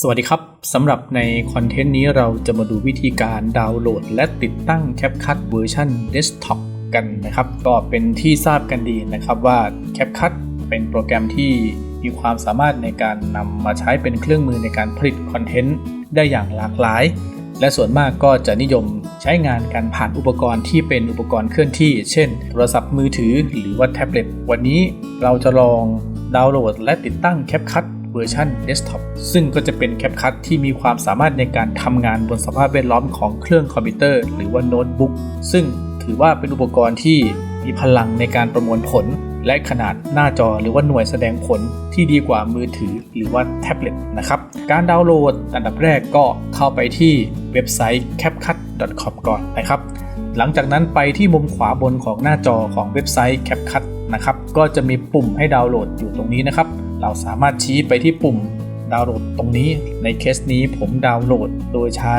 สวัสดีครับสำหรับในคอนเทนต์นี้เราจะมาดูวิธีการดาวน์โหลด และติดตั้ง CapCut เวอร์ชัน Desktop กันนะครับ ก็เป็นที่ทราบกันดีนะครับว่า CapCut เป็นโปรแกรมที่มีความสามารถในการนำมาใช้เป็นเครื่องมือในการผลิตคอนเทนต์ได้อย่างหลากหลาย และส่วนมากก็จะนิยมใช้งานการผ่านอุปกรณ์ที่เป็นอุปกรณ์เคลื่อนที่ เช่น โทรศัพท์มือถือหรือว่าแท็บเล็ตวันนี้เราจะลองดาวน์โหลด และติดตั้ง CapCut เวอร์ชัน Desktop ซึ่งก็จะเป็น CapCut ที่มีความสามารถในการทำงานบนสภาพแวดล้อมของเครื่องคอมพิวเตอร์หรือว่าโน้ตบุ๊กซึ่งถือว่าเป็นอุปกรณ์ที่มีพลังในการประมวลผล และขนาดหน้าจอหรือว่าหน่วยแสดงผลที่ดีกว่ามือถือหรือว่าแท็บเล็ตนะครับ การดาวน์โหลดอันดับแรกก็เข้าไปที่เว็บไซต์ capcut.com ก่อนนะครับ หลังจากนั้นไปที่มุมขวาบนของหน้าจอของเว็บไซต์ CapCut นะครับ ก็จะมีปุ่มให้ดาวน์โหลดอยู่ตรงนี้นะครับ เราสามารถชี้ไปที่ปุ่มดาวน์โหลดตรงนี้ ในเคสนี้ผมดาวน์โหลดโดยใช้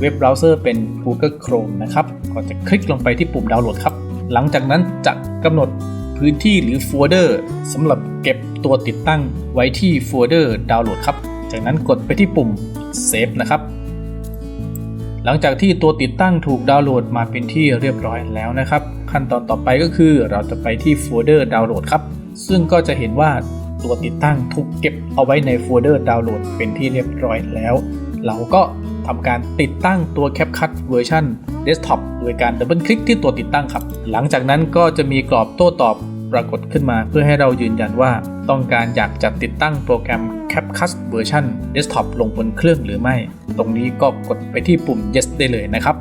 เว็บเบราว์เซอร์เป็น Google Chrome นะครับ ก็จะคลิกลงไปที่ปุ่มดาวน์โหลดครับ หลังจากนั้นจะกำหนดพื้นที่หรือโฟลเดอร์สำหรับเก็บตัวติดตั้งไว้ที่โฟลเดอร์ดาวน์โหลดครับ จากนั้นกดไปที่ปุ่ม Save นะครับ หลังจากที่ตัวติดตั้งถูกดาวน์โหลดมาเป็นที่เรียบร้อยแล้วนะครับ ขั้นตอนต่อไปก็คือเราจะไปที่โฟลเดอร์ดาวน์โหลดครับ ซึ่งก็จะเห็นว่า ตัวติดตั้งถูกเก็บเอาไว้ในโฟลเดอร์ดาวน์โหลดเป็นที่เรียบร้อยแล้ว เราก็ทำการติดตั้งตัว CapCut เวอร์ชัน Desktop โดยการดับเบิลคลิกที่ตัวติดตั้งครับ หลังจากนั้นก็จะมีกรอบโต้ตอบปรากฏขึ้นมาเพื่อให้เรายืนยันว่าต้องการอยากจะติดตั้งโปรแกรม CapCut เวอร์ชัน Desktop ลงบนเครื่องหรือไม่ ตรงนี้ก็กดไปที่ปุ่ม Yes ได้เลยนะครับ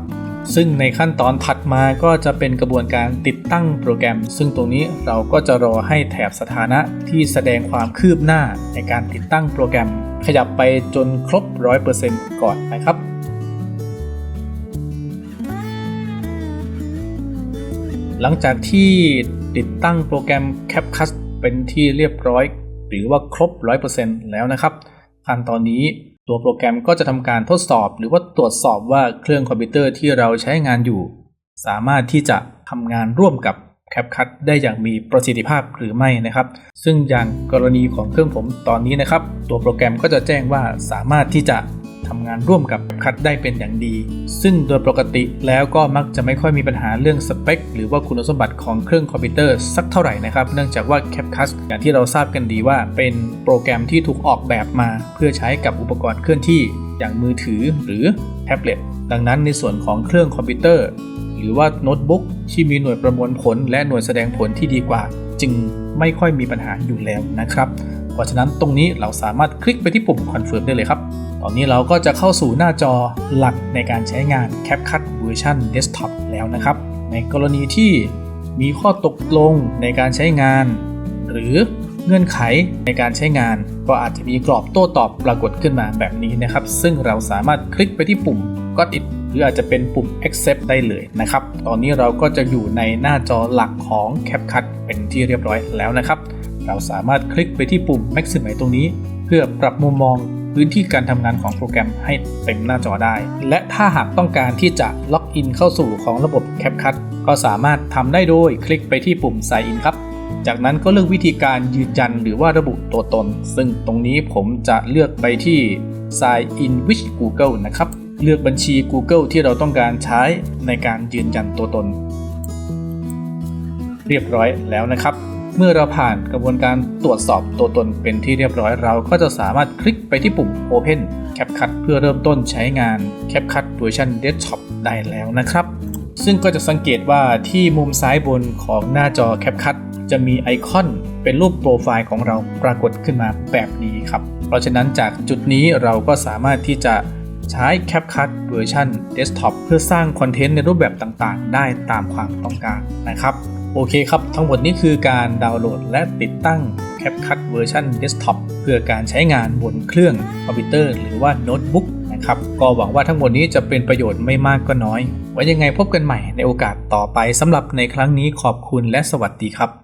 ซึ่งในขั้นตอนถัดมาก็จะเป็นกระบวนการติดตั้งโปรแกรม ซึ่งตรงนี้เราก็จะรอให้แถบสถานะที่แสดงความคืบหน้าในการติดตั้งโปรแกรม ขยับไปจนครบ 100%ก่อนนะครับหลังจากที่ติดตั้งโปรแกรม CapCut เป็นที่เรียบร้อย หรือว่าครบ 100%แล้วนะครับ ขั้นตอนนี้ ตัวโปรแกรมก็จะทำการทดสอบ หรือว่าตรวจสอบว่าเครื่องคอมพิวเตอร์ที่เราใช้งานอยู่ สามารถที่จะทำงานร่วมกับ CapCut ได้อย่างมีประสิทธิภาพหรือไม่นะครับ ซึ่งอย่างกรณีของเครื่องผมตอนนี้นะครับ ตัวโปรแกรมก็จะแจ้งว่าสามารถที่จะ ทำงานร่วมกับ CapCut ได้เป็นอย่างดี ซึ่งโดยปกติแล้วก็มักจะไม่ค่อยมีปัญหาเรื่องสเปค หรือว่าคุณสมบัติของเครื่องคอมพิวเตอร์สักเท่าไหร่นะครับ เนื่องจากว่า CapCut อย่างที่เราทราบกันดีว่า เป็นโปรแกรมที่ถูกออกแบบมา เพื่อใช้กับอุปกรณ์เคลื่อนที่อย่างมือถือหรือแท็บเล็ตดังนั้นในส่วนของเครื่องคอมพิวเตอร์ หรือว่าโน้ตบุ๊กที่มีหน่วยประมวลผล และหน่วยแสดงผลที่ดีกว่า จึงไม่ค่อยมีปัญหาอยู่แล้วนะครับ ราะฉะนั้นตรงนี้เราสามารถคลิกไปที่ปุ่ม Confirm ได้เลยครับ ตอนนี้เราก็จะเข้าสู่หน้าจอหลักในการใช้งาน CapCut เวอร์ชัน Desktop แล้วนะครับ ในกรณีที่มีข้อตกลงในการใช้งาน หรือเงื่อนไขในการใช้งาน ก็อาจจะมีกรอบโต้ตอบปรากฏขึ้นมาแบบนี้นะครับ ซึ่งเราสามารถคลิกไปที่ปุ่ม Got it หรืออาจจะเป็นปุ่ม accept ได้เลยนะครับ ตอนนี้เราก็จะอยู่ในหน้าจอหลักของ CapCut เป็นที่เรียบร้อยแล้วนะครับ เราสามารถคลิกไปที่ปุ่ม Maximize ตรงนี้ เพื่อปรับมุมมองพื้นที่การทำงานของโปรแกรมให้เต็มหน้าจอได้ และถ้าหากต้องการที่จะล็อกอินเข้าสู่ของระบบ CapCut ก็สามารถทำได้โดยคลิกไปที่ปุ่ม Sign in ครับ จากนั้นก็เลือกวิธีการยืนยันหรือว่าระบุตัวตน ซึ่งตรงนี้ผมจะเลือกไปที่ Sign in with Google นะครับ เลือกบัญชี Google ที่เราต้องการใช้ในการยืนยันตัวตน เรียบร้อยแล้วนะครับ เมื่อเราผ่านกระบวนการตรวจสอบตัวตนเป็นที่เรียบร้อยเราก็จะสามารถคลิกไปที่ปุ่ม Open CapCut เพื่อเริ่มต้นใช้งาน CapCut เวอร์ชัน Desktop ได้แล้วนะครับ ซึ่งก็จะสังเกตว่าที่มุมซ้ายบนของหน้าจอ CapCut จะมีไอคอนเป็นรูปโปรไฟล์ของเราปรากฏขึ้นมาแบบนี้ครับ เพราะฉะนั้นจากจุดนี้เราก็สามารถที่จะใช้ CapCut เวอร์ชัน Desktop เพื่อสร้างคอนเทนต์ในรูปแบบต่างๆ ได้ตามความต้องการนะครับ โอเคครับ ทั้งหมดนี้คือการดาวน์โหลดและติดตั้ง CapCut เวอร์ชัน Desktop เพื่อการใช้งานบนเครื่องคอมพิวเตอร์หรือว่าโน้ตบุ๊กนะครับ ก็หวังว่าทั้งหมดนี้จะเป็นประโยชน์ไม่มากก็น้อย ไว้ยังไงพบกันใหม่ในโอกาสต่อไปสำหรับในครั้งนี้ขอบคุณและสวัสดีครับ